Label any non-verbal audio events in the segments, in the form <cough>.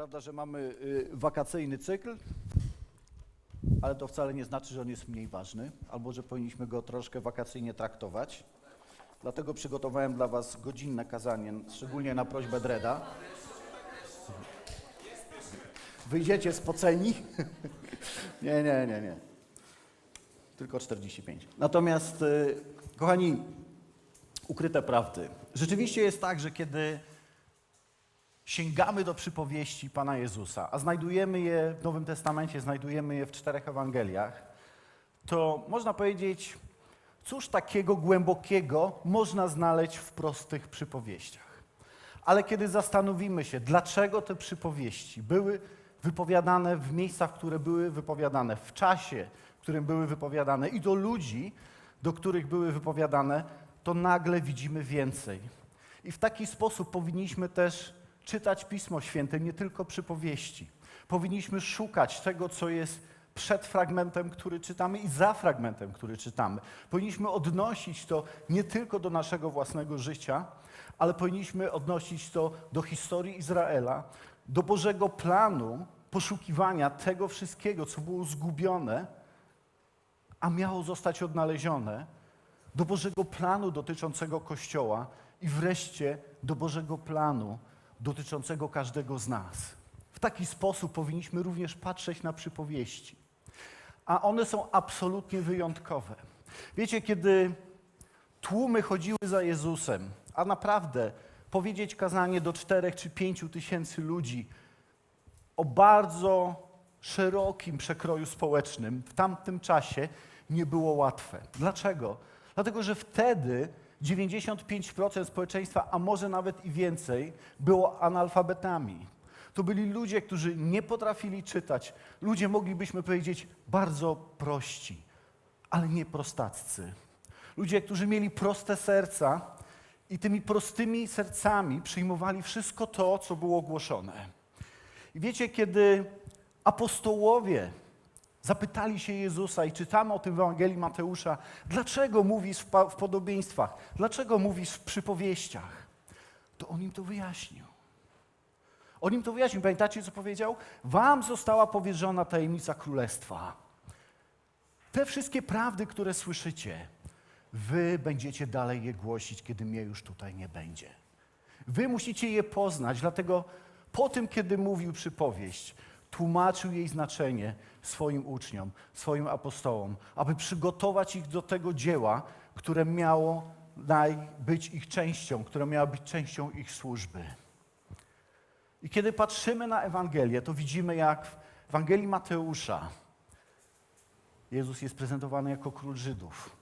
prawda, że mamy y, wakacyjny cykl, ale to wcale nie znaczy, że on jest mniej ważny, albo że powinniśmy go troszkę wakacyjnie traktować. Dlatego przygotowałem dla Was godzinne kazanie, szczególnie na prośbę Dreda. Wyjdziecie spoceni? <laughs> nie, nie, nie, nie. Tylko 45. Natomiast, y, kochani, ukryte prawdy. Rzeczywiście jest tak, że kiedy sięgamy do przypowieści Pana Jezusa, a znajdujemy je w Nowym Testamencie, znajdujemy je w czterech Ewangeliach, to można powiedzieć, cóż takiego głębokiego można znaleźć w prostych przypowieściach. Ale kiedy zastanowimy się, dlaczego te przypowieści były wypowiadane w miejscach, które były wypowiadane, w czasie, w którym były wypowiadane i do ludzi, do których były wypowiadane, to nagle widzimy więcej. I w taki sposób powinniśmy też czytać Pismo Święte, nie tylko przypowieści. Powinniśmy szukać tego, co jest przed fragmentem, który czytamy i za fragmentem, który czytamy. Powinniśmy odnosić to nie tylko do naszego własnego życia, ale powinniśmy odnosić to do historii Izraela, do Bożego planu poszukiwania tego wszystkiego, co było zgubione, a miało zostać odnalezione, do Bożego planu dotyczącego Kościoła i wreszcie do Bożego planu dotyczącego każdego z nas. W taki sposób powinniśmy również patrzeć na przypowieści. A one są absolutnie wyjątkowe. Wiecie, kiedy tłumy chodziły za Jezusem, a naprawdę powiedzieć kazanie do czterech czy pięciu tysięcy ludzi o bardzo szerokim przekroju społecznym w tamtym czasie nie było łatwe. Dlaczego? Dlatego, że wtedy 95% społeczeństwa, a może nawet i więcej, było analfabetami. To byli ludzie, którzy nie potrafili czytać. Ludzie, moglibyśmy powiedzieć, bardzo prości, ale nie prostaccy. Ludzie, którzy mieli proste serca i tymi prostymi sercami przyjmowali wszystko to, co było ogłoszone. I wiecie, kiedy apostołowie Zapytali się Jezusa i czytamy o tym w Ewangelii Mateusza, dlaczego mówisz w, podobieństwach, dlaczego mówisz w przypowieściach. To on im to wyjaśnił. On im to wyjaśnił. Pamiętacie, co powiedział? Wam została powierzona tajemnica królestwa. Te wszystkie prawdy, które słyszycie, wy będziecie dalej je głosić, kiedy mnie już tutaj nie będzie. Wy musicie je poznać, dlatego po tym, kiedy mówił przypowieść, tłumaczył jej znaczenie swoim uczniom, swoim apostołom, aby przygotować ich do tego dzieła, które miało być ich częścią, które miało być częścią ich służby. I kiedy patrzymy na Ewangelię, to widzimy, jak w Ewangelii Mateusza Jezus jest prezentowany jako król Żydów.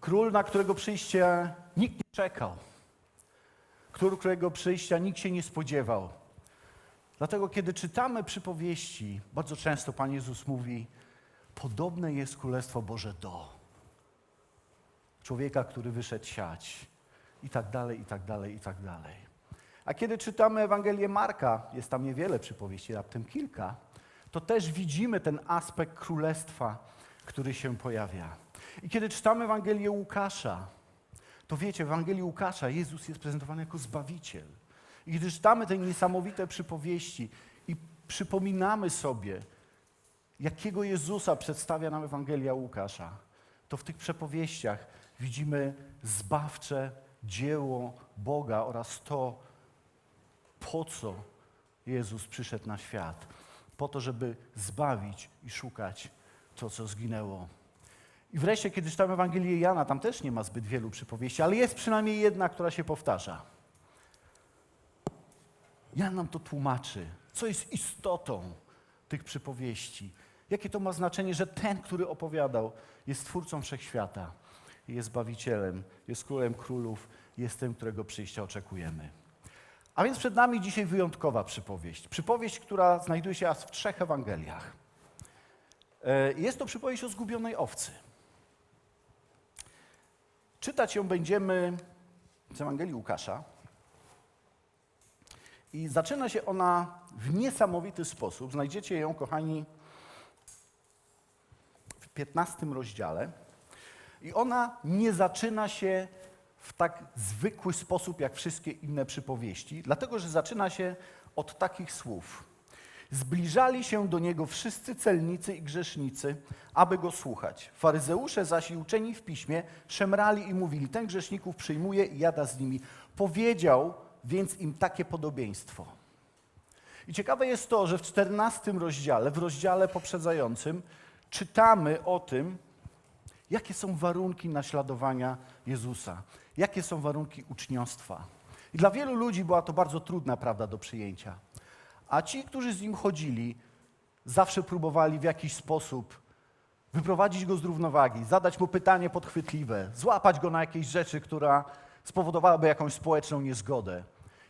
Król, na którego przyjście nikt nie czekał. Król, którego przyjścia nikt się nie spodziewał. Dlatego, kiedy czytamy przypowieści, bardzo często Pan Jezus mówi: Podobne jest Królestwo Boże do człowieka, który wyszedł siać, i tak dalej, i tak dalej, i tak dalej. A kiedy czytamy Ewangelię Marka, jest tam niewiele przypowieści, raptem kilka, to też widzimy ten aspekt królestwa, który się pojawia. I kiedy czytamy Ewangelię Łukasza, to wiecie, w Ewangelii Łukasza Jezus jest prezentowany jako Zbawiciel. I gdy czytamy te niesamowite przypowieści i przypominamy sobie, jakiego Jezusa przedstawia nam Ewangelia Łukasza, to w tych przepowieściach widzimy zbawcze dzieło Boga oraz to, po co Jezus przyszedł na świat. Po to, żeby zbawić i szukać to, co zginęło. I wreszcie, kiedy czytamy Ewangelię Jana, tam też nie ma zbyt wielu przypowieści, ale jest przynajmniej jedna, która się powtarza. Jan nam to tłumaczy, co jest istotą tych przypowieści. Jakie to ma znaczenie, że ten, który opowiadał, jest twórcą wszechświata, jest Bawicielem, jest królem królów, jest tym, którego przyjścia oczekujemy. A więc przed nami dzisiaj wyjątkowa przypowieść. Przypowieść, która znajduje się aż w trzech Ewangeliach. E, jest to przypowieść o zgubionej owcy. Czytać ją będziemy z Ewangelii Łukasza, i zaczyna się ona w niesamowity sposób. Znajdziecie ją, kochani, w 15 rozdziale. I ona nie zaczyna się w tak zwykły sposób jak wszystkie inne przypowieści, dlatego że zaczyna się od takich słów. Zbliżali się do niego wszyscy celnicy i grzesznicy, aby go słuchać. Faryzeusze zaś i uczeni w piśmie szemrali i mówili: Ten grzeszników przyjmuje i jada z nimi. Powiedział więc im takie podobieństwo. I ciekawe jest to, że w czternastym rozdziale, w rozdziale poprzedzającym, czytamy o tym, jakie są warunki naśladowania Jezusa, jakie są warunki uczniostwa. I dla wielu ludzi była to bardzo trudna prawda do przyjęcia. A ci, którzy z nim chodzili, zawsze próbowali w jakiś sposób wyprowadzić go z równowagi, zadać mu pytanie podchwytliwe, złapać go na jakieś rzeczy, która spowodowałaby jakąś społeczną niezgodę.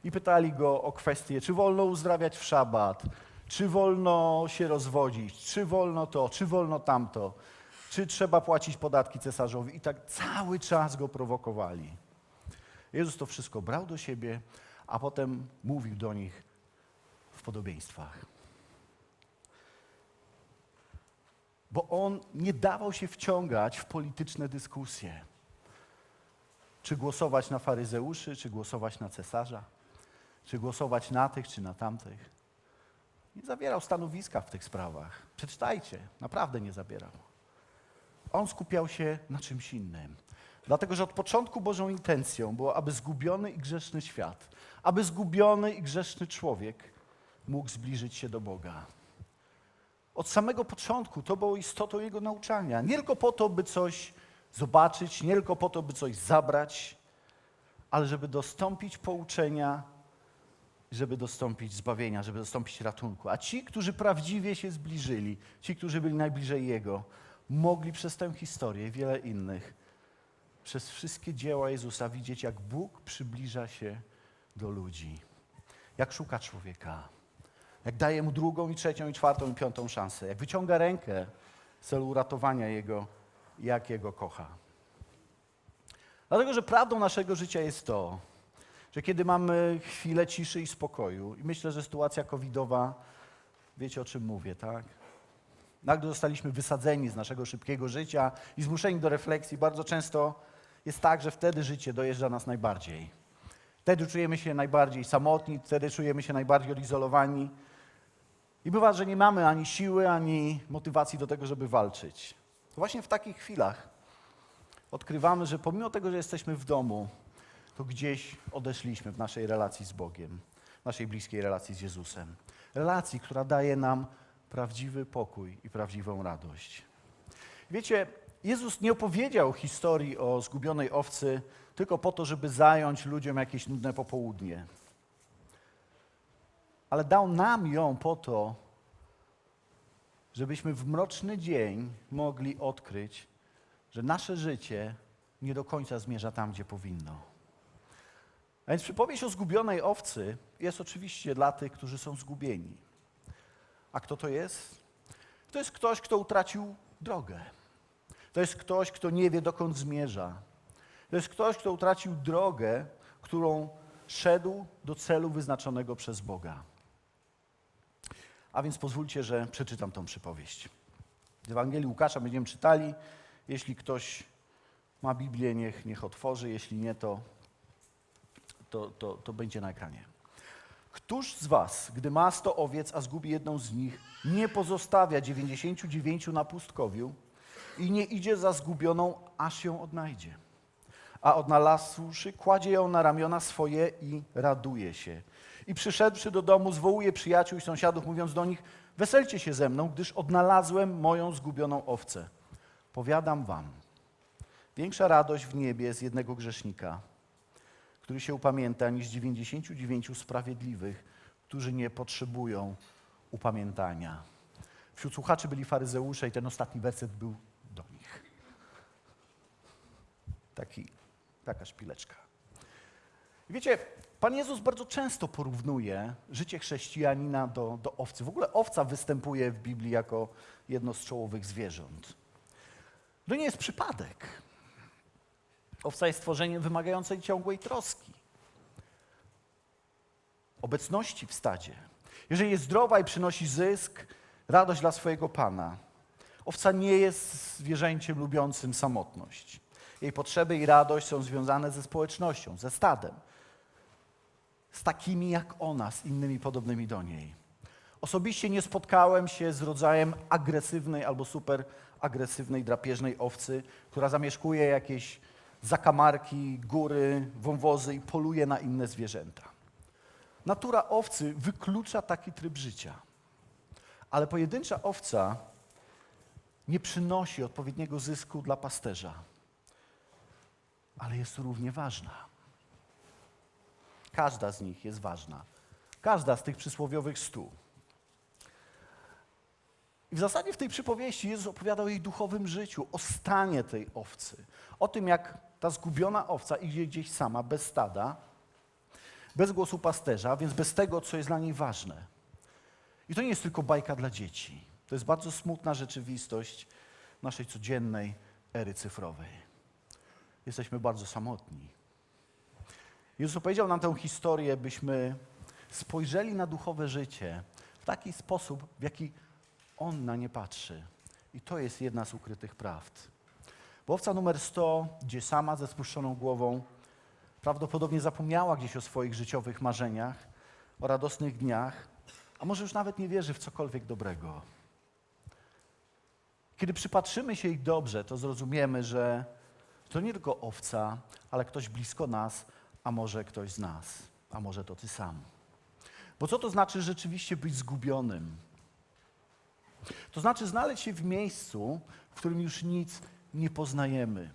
I pytali go o kwestię, czy wolno uzdrawiać w szabat, czy wolno się rozwodzić, czy wolno to, czy wolno tamto, czy trzeba płacić podatki cesarzowi. I tak cały czas go prowokowali. Jezus to wszystko brał do siebie, a potem mówił do nich w podobieństwach. Bo on nie dawał się wciągać w polityczne dyskusje. Czy głosować na faryzeuszy, czy głosować na cesarza, czy głosować na tych, czy na tamtych. Nie zabierał stanowiska w tych sprawach. Przeczytajcie, naprawdę nie zabierał. On skupiał się na czymś innym. Dlatego, że od początku Bożą intencją było, aby zgubiony i grzeszny świat, aby zgubiony i grzeszny człowiek mógł zbliżyć się do Boga. Od samego początku to było istotą Jego nauczania. Nie tylko po to, by coś zobaczyć, nie tylko po to, by coś zabrać, ale żeby dostąpić pouczenia, żeby dostąpić zbawienia, żeby dostąpić ratunku. A ci, którzy prawdziwie się zbliżyli, ci, którzy byli najbliżej Jego, mogli przez tę historię i wiele innych, przez wszystkie dzieła Jezusa widzieć, jak Bóg przybliża się do ludzi, jak szuka człowieka, jak daje mu drugą i trzecią i czwartą i piątą szansę, jak wyciąga rękę w celu uratowania Jego, jak Jego kocha. Dlatego, że prawdą naszego życia jest to, że kiedy mamy chwilę ciszy i spokoju, i myślę, że sytuacja covidowa, wiecie o czym mówię, tak? Nagle zostaliśmy wysadzeni z naszego szybkiego życia i zmuszeni do refleksji. Bardzo często jest tak, że wtedy życie dojeżdża nas najbardziej. Wtedy czujemy się najbardziej samotni, wtedy czujemy się najbardziej odizolowani. I bywa, że nie mamy ani siły, ani motywacji do tego, żeby walczyć. To właśnie w takich chwilach odkrywamy, że pomimo tego, że jesteśmy w domu, to gdzieś odeszliśmy w naszej relacji z Bogiem, naszej bliskiej relacji z Jezusem. Relacji, która daje nam prawdziwy pokój i prawdziwą radość. Wiecie, Jezus nie opowiedział historii o zgubionej owcy tylko po to, żeby zająć ludziom jakieś nudne popołudnie. Ale dał nam ją po to, żebyśmy w mroczny dzień mogli odkryć, że nasze życie nie do końca zmierza tam, gdzie powinno. A więc przypowieść o zgubionej owcy jest oczywiście dla tych, którzy są zgubieni. A kto to jest? To jest ktoś, kto utracił drogę. To jest ktoś, kto nie wie, dokąd zmierza. To jest ktoś, kto utracił drogę, którą szedł do celu wyznaczonego przez Boga. A więc pozwólcie, że przeczytam tą przypowieść. Z Ewangelii Łukasza będziemy czytali. Jeśli ktoś ma Biblię, niech, niech otworzy. Jeśli nie, to, to, to, to będzie na ekranie. Któż z was, gdy ma sto owiec, a zgubi jedną z nich, nie pozostawia dziewięćdziesięciu dziewięciu na pustkowiu i nie idzie za zgubioną, aż ją odnajdzie? A odnalazłszy, kładzie ją na ramiona swoje i raduje się. I przyszedłszy do domu, zwołuje przyjaciół i sąsiadów, mówiąc do nich, weselcie się ze mną, gdyż odnalazłem moją zgubioną owcę. Powiadam wam, większa radość w niebie z jednego grzesznika, który się upamięta, niż 99 sprawiedliwych, którzy nie potrzebują upamiętania. Wśród słuchaczy byli faryzeusze i ten ostatni werset był do nich. Taki, taka szpileczka. Wiecie, Pan Jezus bardzo często porównuje życie chrześcijanina do, do owcy. W ogóle owca występuje w Biblii jako jedno z czołowych zwierząt. To nie jest przypadek. Owca jest stworzeniem wymagającej ciągłej troski, obecności w stadzie. Jeżeli jest zdrowa i przynosi zysk, radość dla swojego pana, owca nie jest zwierzęciem lubiącym samotność. Jej potrzeby i radość są związane ze społecznością, ze stadem, z takimi jak ona, z innymi podobnymi do niej. Osobiście nie spotkałem się z rodzajem agresywnej albo super agresywnej, drapieżnej owcy, która zamieszkuje jakieś zakamarki, góry, wąwozy i poluje na inne zwierzęta. Natura owcy wyklucza taki tryb życia. Ale pojedyncza owca nie przynosi odpowiedniego zysku dla pasterza, ale jest równie ważna. Każda z nich jest ważna. Każda z tych przysłowiowych stu. I w zasadzie w tej przypowieści Jezus opowiada o jej duchowym życiu, o stanie tej owcy, o tym, jak ta zgubiona owca idzie gdzieś sama, bez stada, bez głosu pasterza, więc bez tego, co jest dla niej ważne. I to nie jest tylko bajka dla dzieci. To jest bardzo smutna rzeczywistość naszej codziennej ery cyfrowej. Jesteśmy bardzo samotni. Jezus opowiedział nam tę historię, byśmy spojrzeli na duchowe życie w taki sposób, w jaki On na nie patrzy. I to jest jedna z ukrytych prawd. Bo owca numer 100, gdzie sama ze spuszczoną głową, prawdopodobnie zapomniała gdzieś o swoich życiowych marzeniach, o radosnych dniach, a może już nawet nie wierzy w cokolwiek dobrego. Kiedy przypatrzymy się jej dobrze, to zrozumiemy, że to nie tylko owca, ale ktoś blisko nas, a może ktoś z nas, a może to ty sam. Bo co to znaczy rzeczywiście być zgubionym? To znaczy znaleźć się w miejscu, w którym już nic nie poznajemy.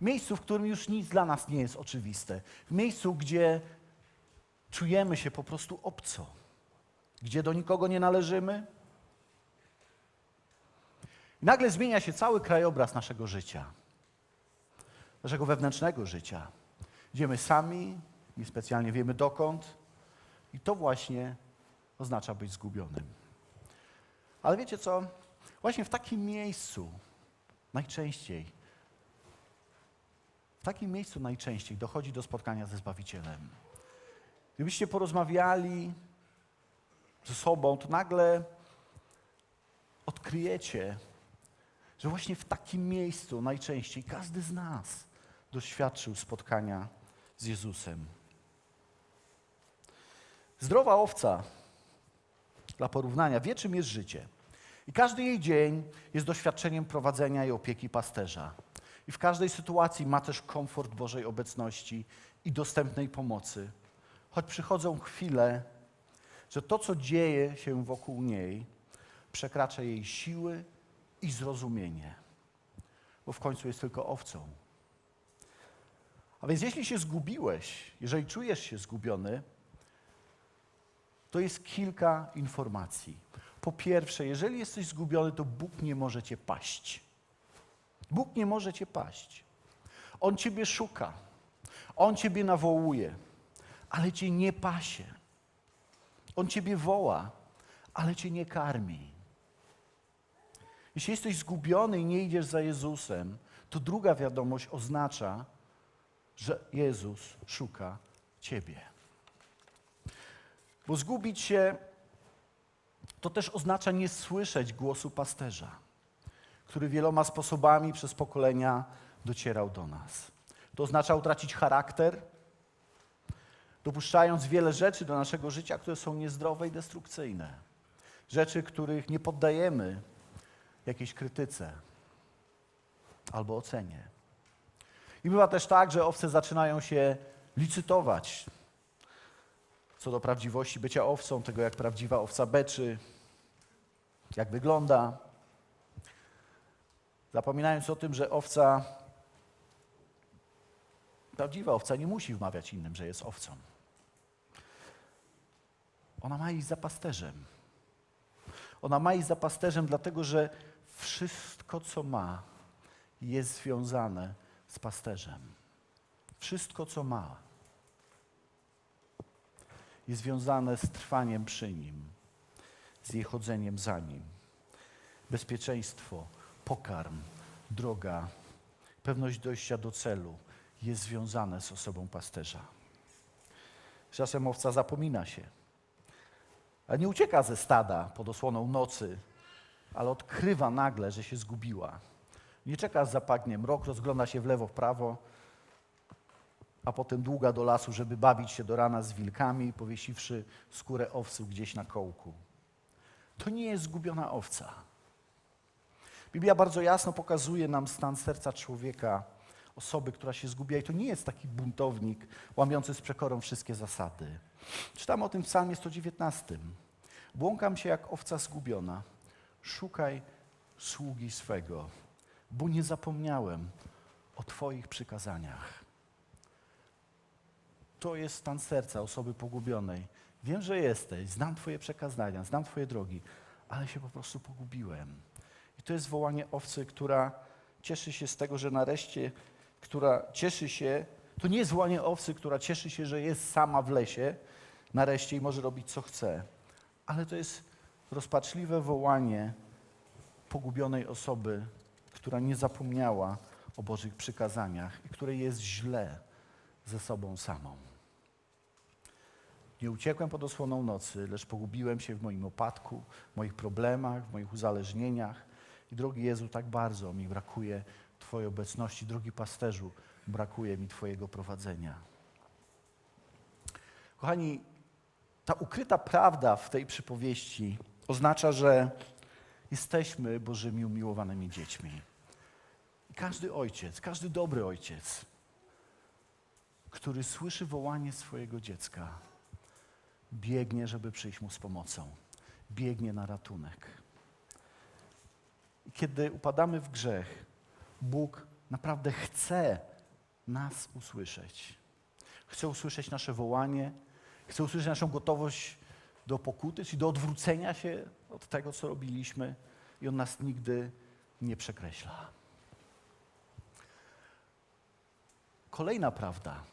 Miejscu, w którym już nic dla nas nie jest oczywiste. W miejscu, gdzie czujemy się po prostu obco. Gdzie do nikogo nie należymy. I nagle zmienia się cały krajobraz naszego życia. Naszego wewnętrznego życia. Idziemy sami, niespecjalnie wiemy dokąd. I to właśnie oznacza być zgubionym. Ale wiecie co? Właśnie w takim miejscu najczęściej, w takim miejscu najczęściej dochodzi do spotkania ze Zbawicielem. Gdybyście porozmawiali ze sobą, to nagle odkryjecie, że właśnie w takim miejscu najczęściej każdy z nas doświadczył spotkania z Jezusem. Zdrowa owca, dla porównania, wie czym jest życie. I każdy jej dzień jest doświadczeniem prowadzenia i opieki pasterza. I w każdej sytuacji ma też komfort Bożej obecności i dostępnej pomocy. Choć przychodzą chwile, że to, co dzieje się wokół niej, przekracza jej siły i zrozumienie. Bo w końcu jest tylko owcą. A więc jeśli się zgubiłeś, jeżeli czujesz się zgubiony, to jest kilka informacji. Po pierwsze, jeżeli jesteś zgubiony, to Bóg nie może cię paść. Bóg nie może cię paść. On ciebie szuka. On ciebie nawołuje, ale cię nie pasie. On ciebie woła, ale cię nie karmi. Jeśli jesteś zgubiony i nie idziesz za Jezusem, to druga wiadomość oznacza, że Jezus szuka ciebie. Bo zgubić się to też oznacza nie słyszeć głosu pasterza, który wieloma sposobami przez pokolenia docierał do nas. To oznacza utracić charakter, dopuszczając wiele rzeczy do naszego życia, które są niezdrowe i destrukcyjne. Rzeczy, których nie poddajemy jakiejś krytyce albo ocenie. I bywa też tak, że owce zaczynają się licytować co do prawdziwości bycia owcą, tego jak prawdziwa owca beczy, jak wygląda. Zapominając o tym, że owca, prawdziwa owca nie musi wmawiać innym, że jest owcą. Ona ma iść za pasterzem. Ona ma iść za pasterzem, dlatego że wszystko, co ma, jest związane z pasterzem. Wszystko, co ma, jest związane z trwaniem przy Nim, z jej chodzeniem za Nim. Bezpieczeństwo, pokarm, droga, pewność dojścia do celu jest związane z osobą pasterza. Czasem owca zapomina się, a nie ucieka ze stada pod osłoną nocy, ale odkrywa nagle, że się zgubiła. Nie czeka zapadnie mrok, rozgląda się w lewo, w prawo, a potem długa do lasu, żeby bawić się do rana z wilkami, powiesiwszy skórę owcy gdzieś na kołku. To nie jest zgubiona owca. Biblia bardzo jasno pokazuje nam stan serca człowieka, osoby, która się zgubiła. I to nie jest taki buntownik łamiący z przekorą wszystkie zasady. Czytam o tym w psalmie 119. Błąkam się jak owca zgubiona. Szukaj sługi swego, bo nie zapomniałem o Twoich przykazaniach. To jest stan serca osoby pogubionej. Wiem, że jesteś, znam Twoje przekazania, znam Twoje drogi, ale się po prostu pogubiłem. I to jest wołanie owcy, która cieszy się z tego, że nareszcie, która cieszy się, to nie jest wołanie owcy, która cieszy się, że jest sama w lesie nareszcie i może robić co chce, ale to jest rozpaczliwe wołanie pogubionej osoby, która nie zapomniała o Bożych przykazaniach i której jest źle ze sobą samą. Nie uciekłem pod osłoną nocy, lecz pogubiłem się w moim opadku, w moich problemach, w moich uzależnieniach. I drogi Jezu, tak bardzo mi brakuje Twojej obecności. Drogi pasterzu, brakuje mi Twojego prowadzenia. Kochani, ta ukryta prawda w tej przypowieści oznacza, że jesteśmy Bożymi umiłowanymi dziećmi. I każdy ojciec, każdy dobry ojciec, który słyszy wołanie swojego dziecka, biegnie, żeby przyjść mu z pomocą. Biegnie na ratunek. Kiedy upadamy w grzech, Bóg naprawdę chce nas usłyszeć. Chce usłyszeć nasze wołanie, chce usłyszeć naszą gotowość do pokuty, czyli do odwrócenia się od tego, co robiliśmy, i On nas nigdy nie przekreśla. Kolejna prawda.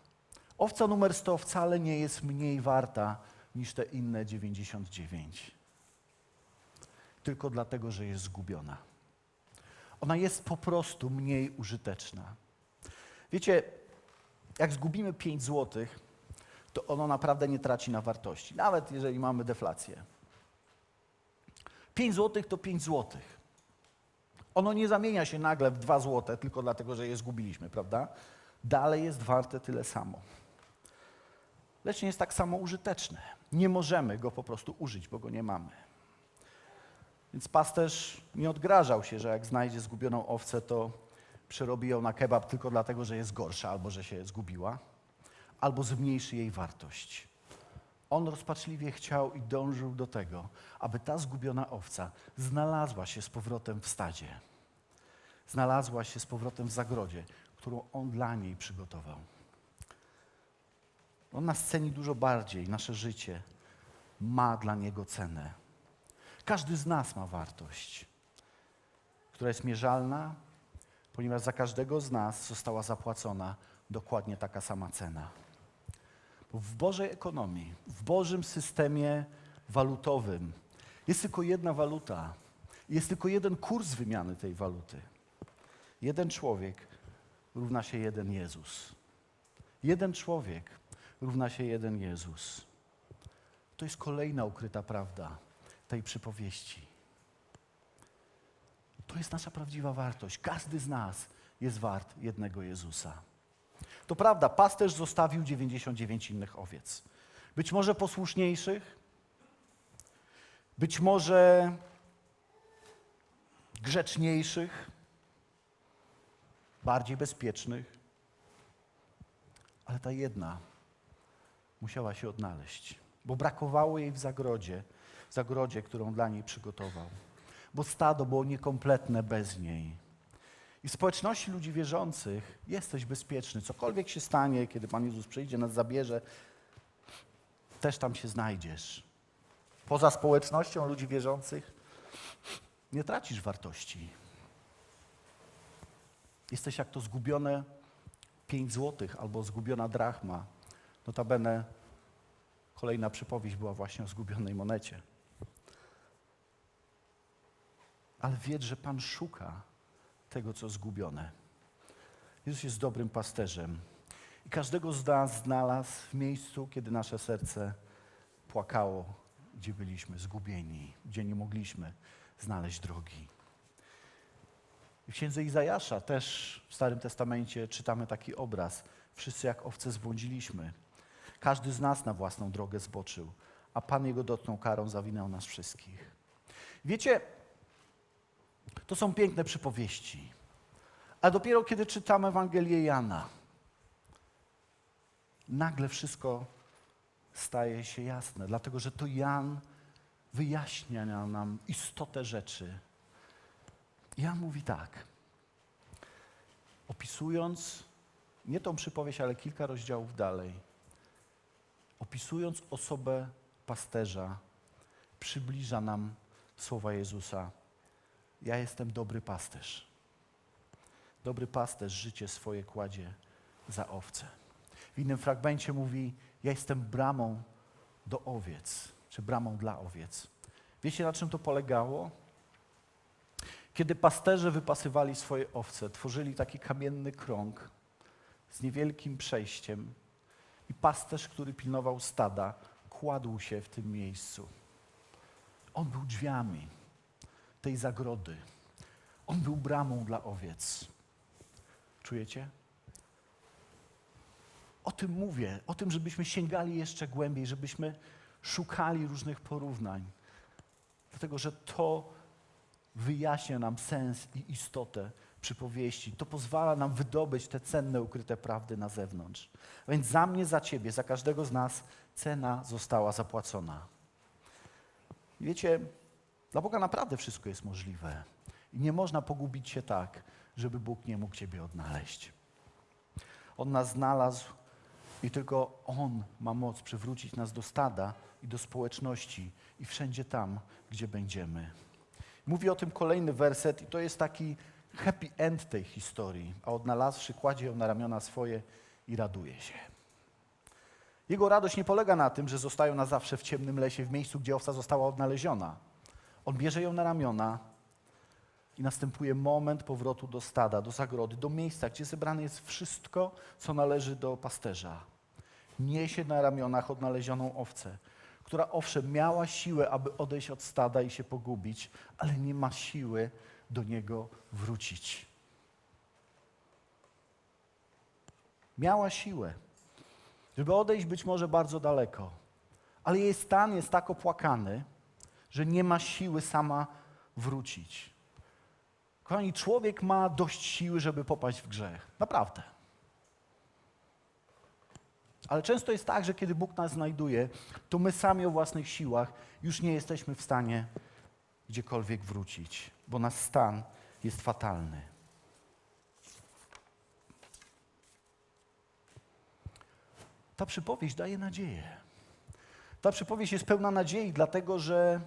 Owca numer 100 wcale nie jest mniej warta niż te inne 99. Tylko dlatego, że jest zgubiona. Ona jest po prostu mniej użyteczna. Wiecie, jak zgubimy 5 złotych, to ono naprawdę nie traci na wartości, nawet jeżeli mamy deflację. 5 złotych to 5 złotych. Ono nie zamienia się nagle w 2 złote tylko dlatego, że je zgubiliśmy, prawda? Dalej jest warte tyle samo. Lecz nie jest tak samo użyteczne. Nie możemy go po prostu użyć, bo go nie mamy. Więc pasterz nie odgrażał się, że jak znajdzie zgubioną owcę, to przerobi ją na kebab tylko dlatego, że jest gorsza albo że się zgubiła, albo zmniejszy jej wartość. On rozpaczliwie chciał i dążył do tego, aby ta zgubiona owca znalazła się z powrotem w stadzie. Znalazła się z powrotem w zagrodzie, którą on dla niej przygotował. On nas ceni dużo bardziej, nasze życie ma dla niego cenę. Każdy z nas ma wartość, która jest mierzalna, ponieważ za każdego z nas została zapłacona dokładnie taka sama cena. W Bożej ekonomii, w Bożym systemie walutowym jest tylko jedna waluta, jest tylko jeden kurs wymiany tej waluty. Jeden człowiek równa się jeden Jezus. Jeden człowiek równa się jeden Jezus. To jest kolejna ukryta prawda tej przypowieści. To jest nasza prawdziwa wartość. Każdy z nas jest wart jednego Jezusa. To prawda, pasterz zostawił 99 innych owiec. Być może posłuszniejszych, być może grzeczniejszych, bardziej bezpiecznych, ale ta jedna musiała się odnaleźć, bo brakowało jej w zagrodzie, w zagrodzie, którą dla niej przygotował, bo stado było niekompletne bez niej. I w społeczności ludzi wierzących jesteś bezpieczny. Cokolwiek się stanie, kiedy Pan Jezus przyjdzie, nas zabierze, też tam się znajdziesz. Poza społecznością ludzi wierzących nie tracisz wartości. Jesteś jak to zgubione pięć złotych albo zgubiona drachma. Notabene kolejna przypowieść była właśnie o zgubionej monecie. Ale wiedz, że Pan szuka tego, co zgubione. Jezus jest dobrym pasterzem. I każdego z nas znalazł w miejscu, kiedy nasze serce płakało, gdzie byliśmy zgubieni, gdzie nie mogliśmy znaleźć drogi. W księdze Izajasza też w Starym Testamencie czytamy taki obraz. Wszyscy jak owce zbłądziliśmy. Każdy z nas na własną drogę zboczył, a Pan Jego dotknął karą, zawinął nas wszystkich. Wiecie, to są piękne przypowieści. A dopiero kiedy czytamy Ewangelię Jana, nagle wszystko staje się jasne, dlatego że to Jan wyjaśnia nam istotę rzeczy. Jan mówi tak, opisując nie tą przypowieść, ale kilka rozdziałów dalej, opisując osobę pasterza, przybliża nam słowa Jezusa. Ja jestem dobry pasterz. Dobry pasterz życie swoje kładzie za owce. W innym fragmencie mówi: Ja jestem bramą do owiec, czy bramą dla owiec. Wiecie, na czym to polegało? Kiedy pasterze wypasywali swoje owce, tworzyli taki kamienny krąg z niewielkim przejściem, i pasterz, który pilnował stada, kładł się w tym miejscu. On był drzwiami tej zagrody. On był bramą dla owiec. Czujecie? O tym mówię, o tym, żebyśmy sięgali jeszcze głębiej, żebyśmy szukali różnych porównań. Dlatego, że to wyjaśnia nam sens i istotę przypowieści. To pozwala nam wydobyć te cenne, ukryte prawdy na zewnątrz. A więc za mnie, za ciebie, za każdego z nas cena została zapłacona. I wiecie, dla Boga naprawdę wszystko jest możliwe. I nie można pogubić się tak, żeby Bóg nie mógł ciebie odnaleźć. On nas znalazł i tylko On ma moc przywrócić nas do stada i do społeczności i wszędzie tam, gdzie będziemy. Mówi o tym kolejny werset i to jest taki happy end tej historii, a odnalazłszy kładzie ją na ramiona swoje i raduje się. Jego radość nie polega na tym, że zostają na zawsze w ciemnym lesie, w miejscu, gdzie owca została odnaleziona. On bierze ją na ramiona i następuje moment powrotu do stada, do zagrody, do miejsca, gdzie zebrane jest wszystko, co należy do pasterza. Niesie na ramionach odnalezioną owcę, która owszem miała siłę, aby odejść od stada i się pogubić, ale nie ma siły do niego wrócić. Miała siłę, żeby odejść być może bardzo daleko, ale jej stan jest tak opłakany, że nie ma siły sama wrócić. Kochani, człowiek ma dość siły, żeby popaść w grzech. Naprawdę. Ale często jest tak, że kiedy Bóg nas znajduje, to my sami o własnych siłach już nie jesteśmy w stanie gdziekolwiek wrócić, bo nasz stan jest fatalny. Ta przypowieść daje nadzieję. Ta przypowieść jest pełna nadziei, dlatego że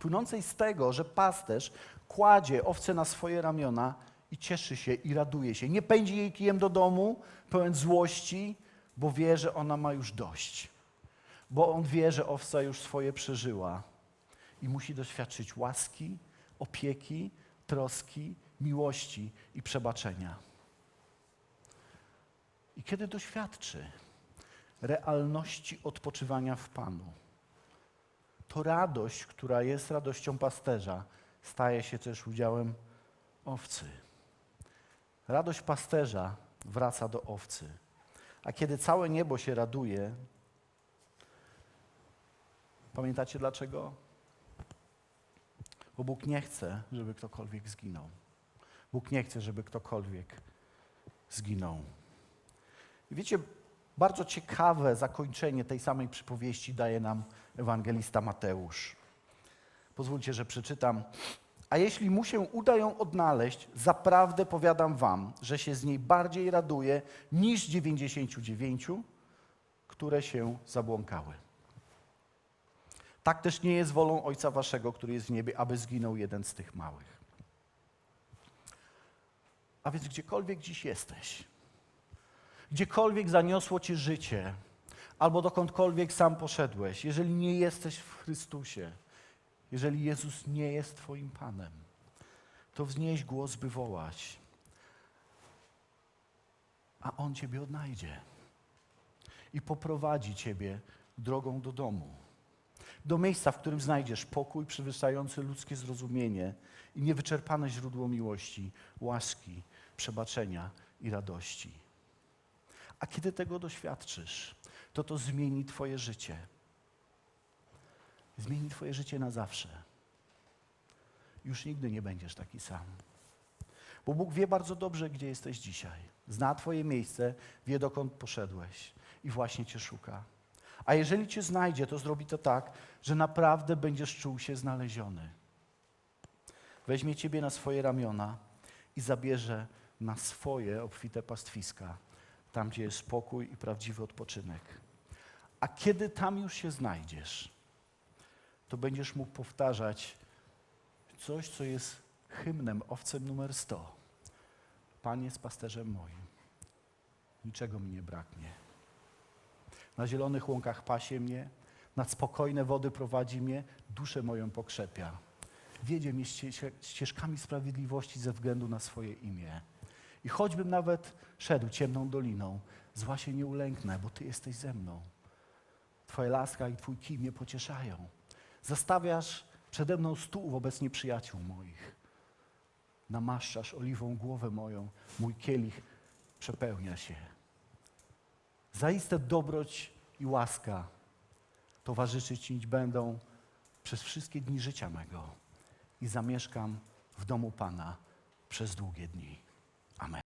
płynącej z tego, że pasterz kładzie owce na swoje ramiona i cieszy się i raduje się. Nie pędzi jej kijem do domu, pełen złości, bo wie, że ona ma już dość. Bo on wie, że owca już swoje przeżyła i musi doświadczyć łaski, opieki, troski, miłości i przebaczenia. I kiedy doświadczy realności odpoczywania w Panu, to radość, która jest radością pasterza, staje się też udziałem owcy. Radość pasterza wraca do owcy. A kiedy całe niebo się raduje, pamiętacie dlaczego? Bo Bóg nie chce, żeby ktokolwiek zginął. Bóg nie chce, żeby ktokolwiek zginął. I wiecie, bardzo ciekawe zakończenie tej samej przypowieści daje nam ewangelista Mateusz. Pozwólcie, że przeczytam. A jeśli mu się uda ją odnaleźć, zaprawdę powiadam wam, że się z niej bardziej raduje niż 99, które się zabłąkały. Tak też nie jest wolą Ojca Waszego, który jest w niebie, aby zginął jeden z tych małych. A więc gdziekolwiek dziś jesteś, gdziekolwiek zaniosło Cię życie, albo dokądkolwiek sam poszedłeś, jeżeli nie jesteś w Chrystusie, jeżeli Jezus nie jest Twoim Panem, to wznieś głos, by wołać, a On Ciebie odnajdzie i poprowadzi Ciebie drogą do domu. Do miejsca, w którym znajdziesz pokój przewyższający ludzkie zrozumienie i niewyczerpane źródło miłości, łaski, przebaczenia i radości. A kiedy tego doświadczysz, to to zmieni Twoje życie. Zmieni Twoje życie na zawsze. już nigdy nie będziesz taki sam. Bo Bóg wie bardzo dobrze, gdzie jesteś dzisiaj. Zna Twoje miejsce, wie dokąd poszedłeś i właśnie Cię szuka. A jeżeli Cię znajdzie, to zrobi to tak, że naprawdę będziesz czuł się znaleziony. Weźmie Ciebie na swoje ramiona i zabierze na swoje obfite pastwiska, tam gdzie jest spokój i prawdziwy odpoczynek. A kiedy tam już się znajdziesz, to będziesz mógł powtarzać coś, co jest hymnem, owcem numer 100. Pan jest pasterzem moim. Niczego mi nie braknie. Na zielonych łąkach pasie mnie, nad spokojne wody prowadzi mnie, duszę moją pokrzepia. Wiedzie mnie ście- ścieżkami sprawiedliwości ze względu na swoje imię. I choćbym nawet szedł ciemną doliną, zła się nie ulęknę, bo Ty jesteś ze mną. Twoja laska i Twój kij mnie pocieszają. Zastawiasz przede mną stół wobec nieprzyjaciół moich. Namaszczasz oliwą głowę moją, mój kielich przepełnia się. Zaiste dobroć i łaska towarzyszyć mi będą przez wszystkie dni życia mego i zamieszkam w domu Pana przez długie dni. Amen.